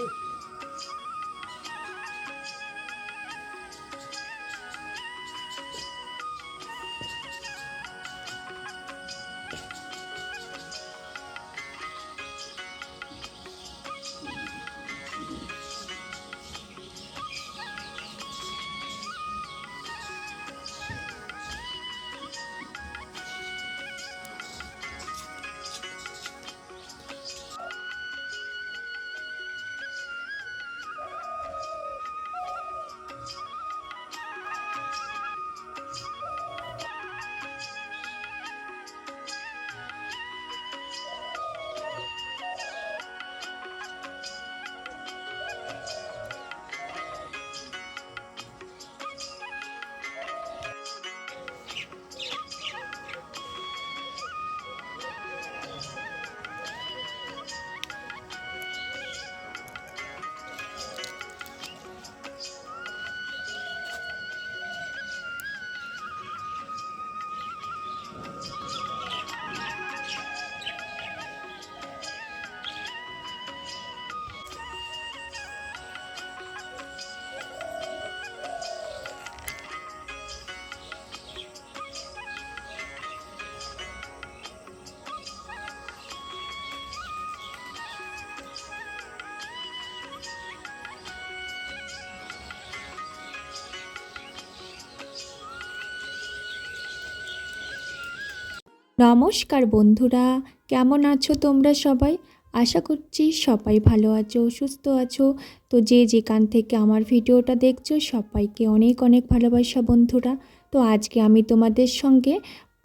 Oh. নমস্কার বন্ধুরা, কেমন আছো তোমরা সবাই? আশা করছি সবাই ভালো আছো, সুস্থ আছো। তো যে যেখান থেকে আমার ভিডিওটা দেখছ, সবাইকে অনেক অনেক ভালোবাসা বন্ধুরা। তো আজকে আমি তোমাদের সঙ্গে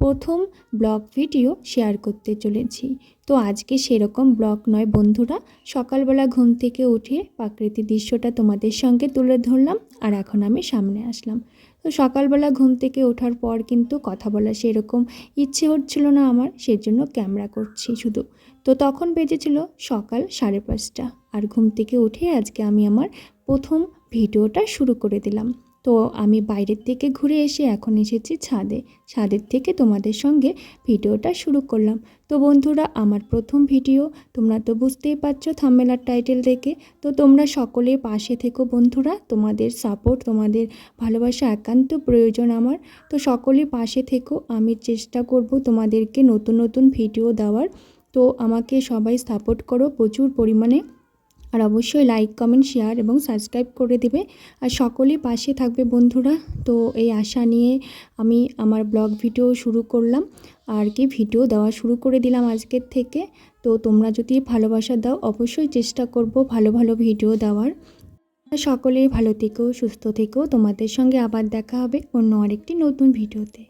প্রথম ব্লগ ভিডিও শেয়ার করতে চলেছি। তো আজকে সেরকম ব্লগ নয় বন্ধুরা, সকালবেলা ঘুম থেকে উঠে প্রাকৃতিক দৃশ্যটা তোমাদের সঙ্গে তুলে ধরলাম আর এখন আমি সামনে আসলাম। তো সকালবেলা ঘুম থেকে ওঠার পর কিন্তু কথা বলা সেরকম ইচ্ছে হচ্ছিল না আমার, সেজন্য ক্যামেরা করছি শুধু। তো তখন বেজেছিল সকাল সাড়ে পাঁচটা আর ঘুম থেকে উঠে আজকে আমি আমার প্রথম ভিডিওটা শুরু করে দিলাম। তো আমি বাইরের থেকে ঘুরে এসে এখন এসেছি ছাদে। ছাদের থেকে তোমাদের সঙ্গে ভিডিওটা শুরু করলাম। তো বন্ধুরা, আমার প্রথম ভিডিও, তোমরা তো বুঝতেই পারছ থাম্মেলার টাইটেল দেখে। তো তোমরা সকলে পাশে থেকো বন্ধুরা, তোমাদের সাপোর্ট তোমাদের ভালোবাসা একান্ত প্রয়োজন আমার। তো সকলে পাশে থেকো, আমি চেষ্টা করব তোমাদেরকে নতুন নতুন ভিডিও দেওয়ার। তো আমাকে সবাই সাপোর্ট করো প্রচুর পরিমাণে। আর অবশ্যই লাইক কমেন্ট শেয়ার এবং সাবস্ক্রাইব করে দেবে। আর সকলেই পাশে থাকবে বন্ধুরা। তো এই আশা নিয়ে আমি আমার ব্লগ ভিডিও শুরু করলাম। আর কি ভিডিও দেওয়া শুরু করে দিলাম আজকের থেকে। তো তোমরা যদি ভালোবাসা দাও, অবশ্যই চেষ্টা করব ভালো ভালো ভিডিও দেওয়ার। সকলেই ভালো থেকো, সুস্থ থেকো। তোমাদের সঙ্গে আবার দেখা হবে অন্য আরেকটি নতুন ভিডিওতে